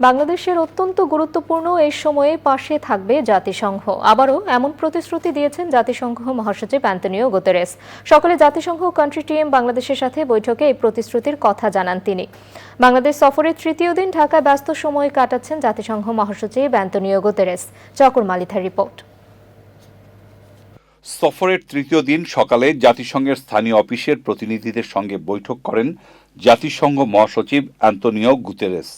বাংলাদেশের অত্যন্ত গুরুত্বপূর্ণ এই সময়ে পাশে থাকবে জাতিসংঘ। আবারও এমন প্রতিশ্রুতি দিয়েছেন জাতিসংঘ মহাসচিব অ্যান্তনিও গুতেরেস। সকালে জাতিসংঘ কান্ট্রি টিম বাংলাদেশের সাথে বৈঠকে এই প্রতিশ্রুতির কথা জানান তিনি। বাংলাদেশ সফরের তৃতীয় দিন ঢাকায় ব্যস্ত সময় কাটাচ্ছেন জাতিসংঘ মহাসচিব অ্যান্তনিও গুতেরেস। চকর মালিথার রিপোর্ট। সফরের তৃতীয় দিন সকালে জাতিসংঘের স্থানীয় অফিসের প্রতিনিধিদের সঙ্গে বৈঠক করেন জাতিসংঘ মহাসচিব অ্যান্তনিও গুতেরেস।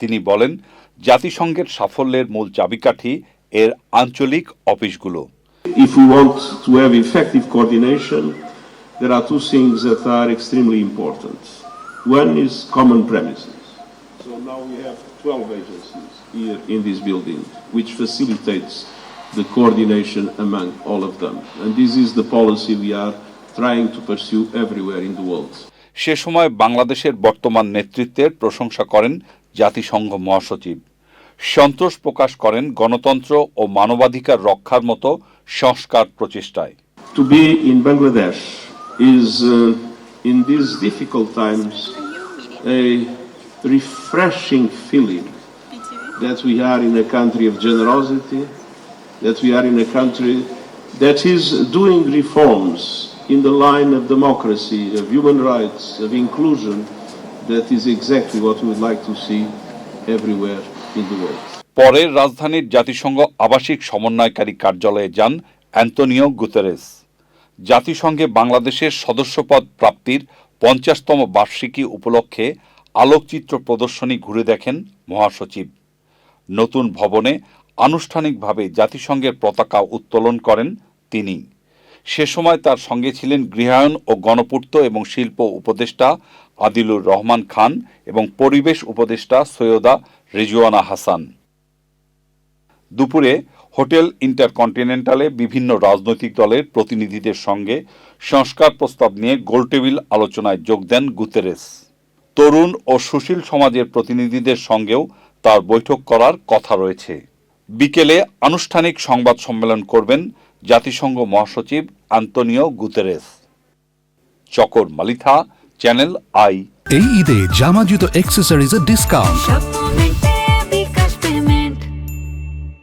তিনি বলেন জাতিসংঘের সাফল্যের মূল চাবিকাঠি এর আঞ্চলিক অফিসগুলো If we want to have effective coordination, there are two things that are extremely important. One is common premises. So now we have 12 agencies here in this building, which facilitates the coordination among all of them. And this is the policy we are trying to pursue everywhere in the world. সে সময় বাংলাদেশের বর্তমান নেতৃত্বের প্রশংসা করেন জাতিসংঘ মহাসচিব সন্তোষ প্রকাশ করেন গণতন্ত্র ও মানবাধিকার রক্ষার মতো সংস্কার প্রচেষ্টায় be in Bangladesh is, uh, in these difficult times, a refreshing feeling that we are in a country of generosity, that we are in a country that is doing reforms in the line of democracy, of human rights, of inclusion. That is exactly what we would like to see everywhere in the world. পরে রাজধানীর জাতিসংঘ আবাসিক সমন্বয়কারী কার্যালয়ে যান Antonio Guterres. জাতিসংঘে বাংলাদেশের সদস্যপদ প্রাপ্তির পঞ্চাশতম বার্ষিকী উপলক্ষে আলোকচিত্র প্রদর্শনী ঘুরে দেখেন মহাসচিব। নতুন ভবনে আনুষ্ঠানিকভাবে জাতিসংঘের পতাকা উত্তোলন করেন তিনি। সে সময় তার সঙ্গে ছিলেন গৃহায়ন ও গণপূর্ত এবং শিল্প উপদেষ্টা আদিলুর রহমান খান এবং পরিবেশ উপদেষ্টা সৈয়দা রিজওয়ানা হাসান। দুপুরে হোটেল ইন্টারকন্টিনেন্টালে বিভিন্ন রাজনৈতিক দলের প্রতিনিধিদের সঙ্গে সংস্কার প্রস্তাব নিয়ে গোলটেবিল আলোচনায় যোগ দেন গুতেরেস। তরুণ ও সুশীল সমাজের প্রতিনিধিদের সঙ্গেও তার বৈঠক করার কথা রয়েছে। বিকেলে আনুষ্ঠানিক সংবাদ সম্মেলন করবেন জাতিসংঘ মহাসচিব Antonio Guterres. Chakor Malitha channel I এই ঈদে জামা জুতো অ্যাক্সেসরিজের ডিসকাউন্ট